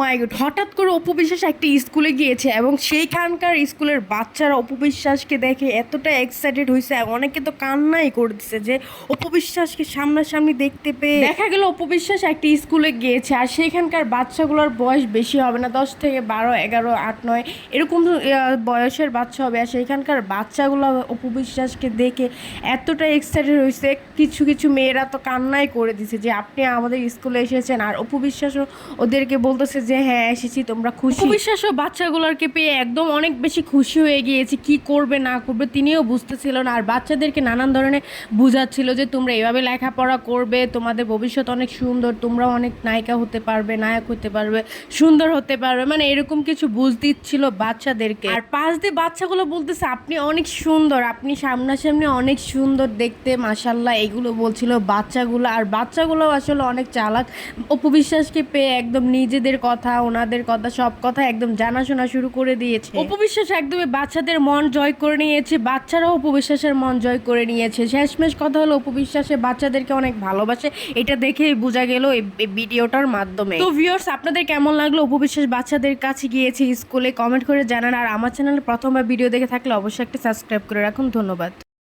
মাই god হঠাৎ করে অপবিশ্বাস একটা স্কুলে গিয়েছে এবং সেইখানকার স্কুলের বাচ্চারা অপবিশ্বাসকে দেখে এতটা এক্সাইটেড হয়েছে অনেকে তো কান্নাই করে দিচ্ছে যে অপবিশ্বাসকে সামনাসামনি দেখতে পেয়ে দেখা গেল অপবিশ্বাস একটা স্কুলে গিয়েছে আর সেখানকার বাচ্চাগুলোর বয়স বেশি হবে না, দশ থেকে বারো, এগারো, আট, নয়, এরকম বয়সের বাচ্চা হবে। আর সেখানকার বাচ্চাগুলো অপবিশ্বাসকে দেখে এতটা এক্সাইটেড হয়েছে কিছু কিছু মেয়েরা তো কান্নাই করে দিছে যে আপনি আমাদের স্কুলে এসেছেন। আর অপবিশ্বাসও ওদেরকে বলতেছে যে হ্যাঁ এসেছি, তোমরা খুশি। অপবিশ্বাসও বাচ্চাগুলোকে পেয়ে একদম অনেক বেশি খুশি হয়ে গিয়েছি, কি করবে, না করবে, তিনিও বুঝতেছিল না। আর বাচ্চাদেরকে নানান ধরনের বুঝাচ্ছিল যে তোমরা এভাবে লেখাপড়া করবে, তোমাদের ভবিষ্যৎ অনেক সুন্দর, তোমরাও অনেক নায়িকা হতে পারবে, নায়ক হতে পারবে, সুন্দর হতে পারবে মানে এরকম কিছু বুঝ দিচ্ছিল বাচ্চাদেরকে। আর পাশ দিয়ে বাচ্চাগুলো বলতেছে, আপনি অনেক সুন্দর, আপনি সামনাসামনি অনেক সুন্দর দেখতে মাসাল্লাহ এগুলো বলছিল বাচ্চাগুলো। আর বাচ্চাগুলো আসলে অনেক চালাক। অপবিশ্বাসকে পেয়ে একদম নিজেদের কথা ওনাদের কথা সব কথা একদম জানাশোনা শুরু করে দিয়েছে। উপবিশ্বাস একদমই বাচ্চাদের মন জয় করে নিয়েছে বাচ্চারাও উপবিশ্বাসের মন জয় করে নিয়েছে। শেষমেশ কথা হলো উপবিশ্বাসে বাচ্চাদেরকে অনেক ভালোবাসে। এটা দেখেই বোঝা গেল এই এই ভিডিওটার মাধ্যমে। তো ভিউয়ার্স আপনাদের কেমন লাগল? উপবিশ্বাস বাচ্চাদের কাছে গিয়েছে স্কুলে কমেন্ট করে জানান। আর আমার চ্যানেলে প্রথমবার ভিডিও দেখে থাকলে অবশ্যই একটা সাবস্ক্রাইব করে রাখুন। ধন্যবাদ।